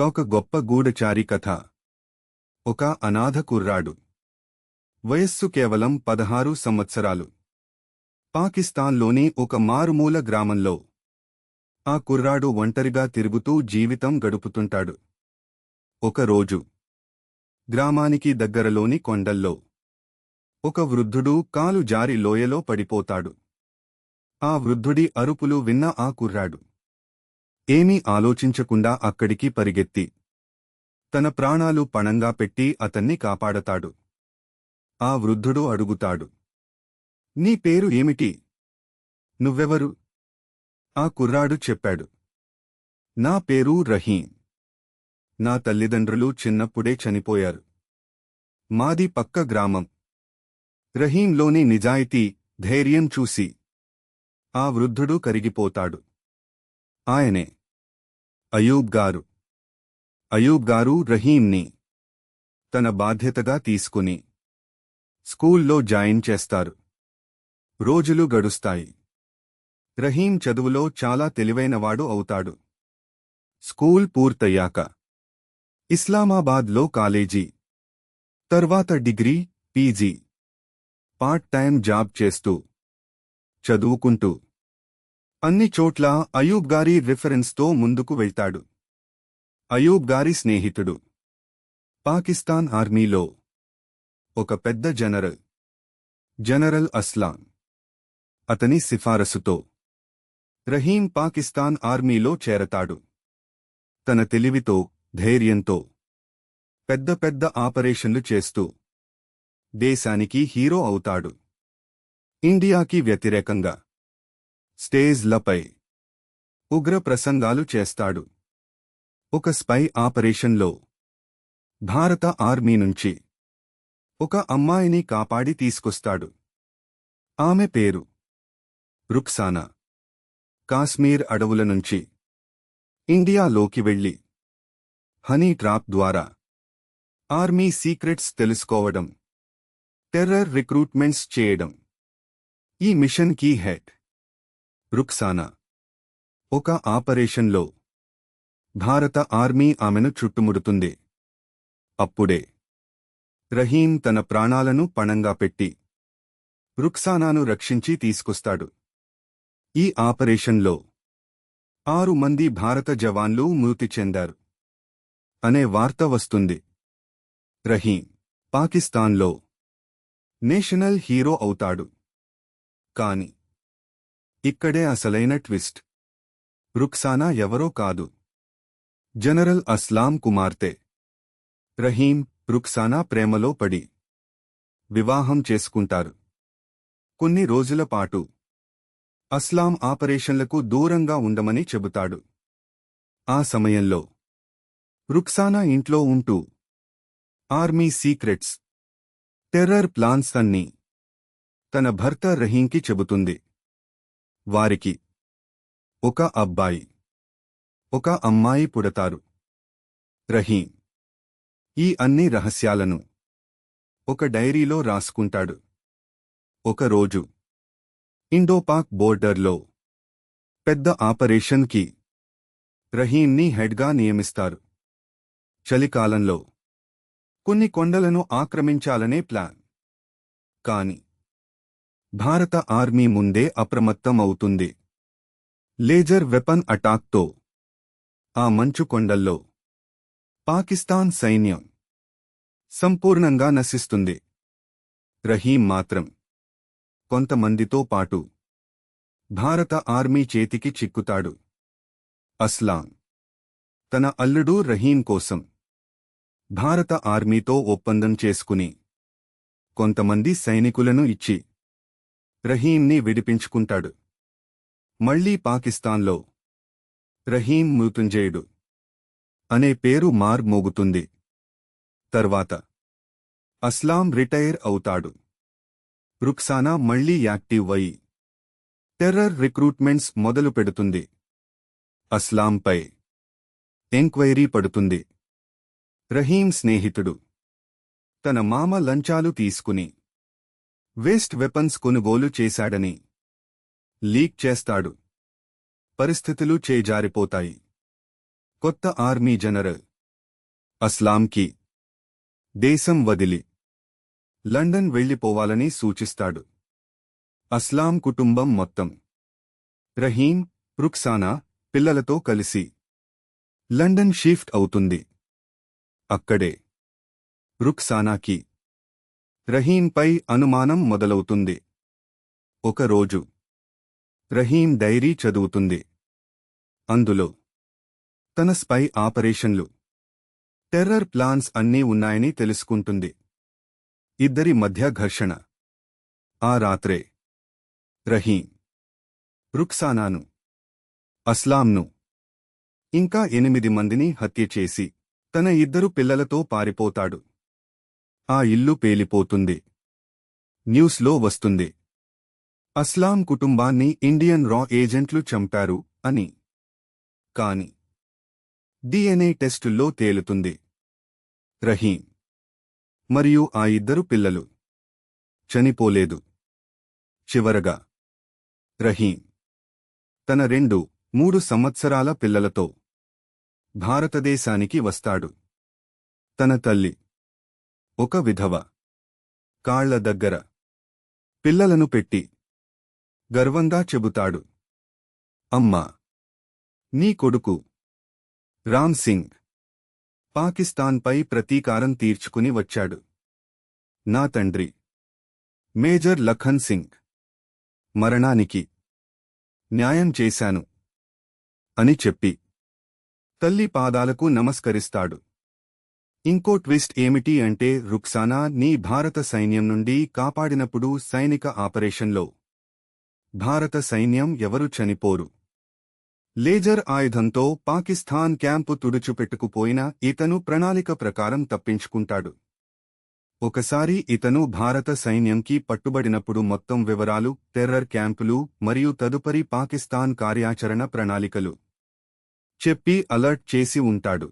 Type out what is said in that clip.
ఒక గొప్ప గూఢచారి కథ. ఒక అనాథ కుర్రాడు. వయస్సు కేవలం పదహారు సంవత్సరాలు. పాకిస్తాన్లోని ఒక మారుమూల గ్రామంలో. ఆ కుర్రాడు ఒంటరిగా తిరుగుతూ జీవితం గడుపుతుంటాడు. ఒకరోజు గ్రామానికి దగ్గరలోని కొండల్లో. ఒక వృద్ధుడు కాలు జారి లోయలో పడిపోతాడు. ఆ వృద్ధుడి అరుపులు విన్న ఆ కుర్రాడు. ఏమీ ఆలోచించకుండా అక్కడికి పరిగెత్తి తన ప్రాణాలు పణంగా పెట్టి అతన్ని కాపాడతాడు. ఆ వృద్ధుడు అడుగుతాడు నీ పేరు ఏమిటి? నువ్వెవరు? ఆ కుర్రాడు చెప్పాడు నా పేరు రహీం. నా తల్లిదండ్రులు చిన్నప్పుడే చనిపోయారు. మాది పక్క గ్రామం. రహీంలోని నిజాయితీ ధైర్యం చూసి. ఆ వృద్ధుడు కరిగిపోతాడు. ఆయనే అయూబ్ గారు. అయూబ్ గారు రహీంని తన బాధ్యతగా తీసుకుని స్కూల్లో జాయిన్ చేస్తారు. రోజులు గడుస్తాయి. రహీం చదువులో చాలా తెలివైనవాడు అవుతాడు. స్కూల్ పూర్తయ్యాక ఇస్లామాబాద్లో కాలేజీ తర్వాత degree PG part time job చేస్తూ చదువుకుంటూ అన్ని చోట్ల అయూబ్ గారి రిఫరెన్స్తో ముందుకు వెళ్తాడు. అయూబ్ గారి స్నేహితుడు. పాకిస్తాన్ ఆర్మీలో ఒక పెద్ద జనరల్. జనరల్ అస్లాం. అతని సిఫారసుతో రహీం పాకిస్తాన్ ఆర్మీలో చేరతాడు. తన తెలివితో ధైర్యంతో పెద్ద పెద్ద ఆపరేషన్లు చేస్తూ దేశానికి హీరో అవుతాడు. ఇండియాకి వ్యతిరేకంగా స్టేజ్లపై ఉగ్ర ప్రసంగాలు చేస్తాడు. ఒక స్పై ఆపరేషన్లో భారత ఆర్మీ నుంచి ఒక అమ్మాయిని కాపాడి తీసుకొస్తాడు. ఆమె పేరు రుక్సానా. కాశ్మీర్ అడవుల నుంచి ఇండియాలోకి వెళ్ళి హనీ ట్రాప్ ద్వారా ఆర్మీ సీక్రెట్స్ తెలుసుకోవడం టెర్రర్ రిక్రూట్మెంట్స్ చేయడం ఈ మిషన్ కీ హెడ్. రుక్సానా. ఒక ఆపరేషన్లో భారత ఆర్మీ ఆమెను చుట్టుముడుతుంది. అప్పుడే రహీం తన ప్రాణాలను పణంగా పెట్టి రుక్సానాను రక్షించి తీసుకొస్తాడు. ఈ ఆపరేషన్లో ఆరు మంది భారత జవాన్లు మృతి చెందారు. అనే వార్త వస్తుంది. రహీం పాకిస్తాన్లో నేషనల్ హీరో అవుతాడు. కాని ఇక్కడే అసలైన ట్విస్ట్. రుక్సానా ఎవరో కాదు. జనరల్ అస్లాం కుమార్తె. రహీం రుక్సానా ప్రేమలో పడి. వివాహం చేసుకుంటారు. కొన్ని రోజుల పాటు. అస్లాం ఆపరేషన్లకు దూరంగా ఉండమని చెబుతాడు. ఆ సమయంలో. రుక్సానా ఇంట్లో ఉంటూ. Army secrets. టెర్రర్ ప్లాన్స్ అన్నీ. తన భర్త రహీంకి చెబుతుంది. వారికి. ఒక అబ్బాయి. ఒక అమ్మాయి పుడతారు. రహీం. ఈ అన్ని రహస్యాలను. ఒక డైరీలో రాసుకుంటాడు. ఒకరోజు ఇండోపాక్ బోర్డర్లో. పెద్ద ఆపరేషన్కి. రహీంని హెడ్గా నియమిస్తారు. చలికాలంలో. కొన్ని కొండలను ఆక్రమించాలనే ప్లాన్. కాని. భారత ఆర్మీ ముందే అప్రమత్తం అవుతుంది లేజర్ వెపన్ అటాక్తో. ఆ మంచు కొండల్లో. పాకిస్తాన్ సైన్యం. సంపూర్ణంగా నశిస్తుంది. రహీం మాత్రం. కొంతమందితో పాటు. భారత ఆర్మీ చేతికి చిక్కుతాడు. అస్లాం. తన అల్లుడు రహీం కోసం. భారత ఆర్మీతో ఒప్పందం చేసుకుని. కొంతమంది సైనికులను ఇచ్చి. రహీంని విడిపించుకుంటాడు. మళ్ళీ పాకిస్తాన్లో రహీం మృతుంజయుడు అనే పేరు మార్ మోగుతుంది. తర్వాత అస్లాం రిటైర్ అవుతాడు. రుక్సానా మళ్ళీ యాక్టివ్ అయి టెర్రర్ రిక్రూట్మెంట్స్ మొదలు పెడుతుంది. అస్లాంపై ఎంక్వైరీ పడుతుంది. రహీం స్నేహితుడు తన మామ లంచాలు తీసుకుని వేస్ట్ వెపన్స్ కొనుగోలు చేశాడని. లీక్ చేస్తాడు. పరిస్థితులు చేజారిపోతాయి. కొత్త ఆర్మీ జనరల్. అస్లాంకి. దేశం వదిలి. లండన్ వెళ్ళిపోవాలని సూచిస్తాడు. అస్లాం కుటుంబం మొత్తం. రహీం రుక్సానా పిల్లలతో కలిసి. లండన్ షిఫ్ట్ అవుతుంది. అక్కడే. రుక్సానాకి. రహీంపై అనుమానం మొదలవుతుంది. ఒకరోజు రహీం డైరీ చదువుతుంది. అందులో తన స్పై ఆపరేషన్లు టెర్రర్ ప్లాన్స్ అన్నీ ఉన్నాయని తెలుసుకుంటుంది. ఇద్దరి మధ్య ఘర్షణ. ఆ రాత్రే రహీం రుక్సానాను అస్లాంను ఇంకా ఎనిమిది మందిని హత్య చేసి తన ఇద్దరు పిల్లలతో పారిపోతాడు. ఆ ఇల్లు పేలిపోతుంది. న్యూస్లో వస్తుంది. అస్లాం కుటుంబాన్ని ఇండియన్ రా ఏజెంట్లు చంపారు అని. కాని డిఎన్ఏ టెస్టుల్లో తేలుతుంది. రహీం. మరియు ఆ ఇద్దరు పిల్లలు. చనిపోలేదు. చివరగా రహీం. తన రెండు మూడు సంవత్సరాల పిల్లలతో భారతదేశానికి వస్తాడు. తన తల్లి ఒక విధవ. కాళ్ళ దగ్గర. పిల్లలను పెట్టి. గర్వంగా చెబుతాడు. అమ్మా. నీ కొడుకు. రామ్ సింగ్. పాకిస్తాన్పై ప్రతీకారం తీర్చుకుని వచ్చాడు. నా తండ్రి. మేజర్ లఖన్ సింగ్. మరణానికి. న్యాయం చేశాను. అని చెప్పి. తల్లి పాదాలకు నమస్కరిస్తాడు. ఇంకో ట్విస్ట్ ఏమిటి అంటే రుక్సానా నీ భారత సైన్యం నుండి కాపాడినప్పుడు సైనిక ఆపరేషన్లో. భారత సైన్యం ఎవరు చనిపోరు? లేజర్ ఆయుధంతో పాకిస్తాన్ క్యాంపు తుడుచుపెట్టుకుపోయిన ఇతను ప్రణాళిక ప్రకారం తప్పించుకుంటాడు. ఒకసారి ఇతను భారత సైన్యంకి పట్టుబడినప్పుడు మొత్తం వివరాలు టెర్రర్ క్యాంపులు మరియు తదుపరి పాకిస్తాన్ కార్యాచరణ ప్రణాళికలు. చెప్పి అలర్ట్ చేసి ఉంటాడు.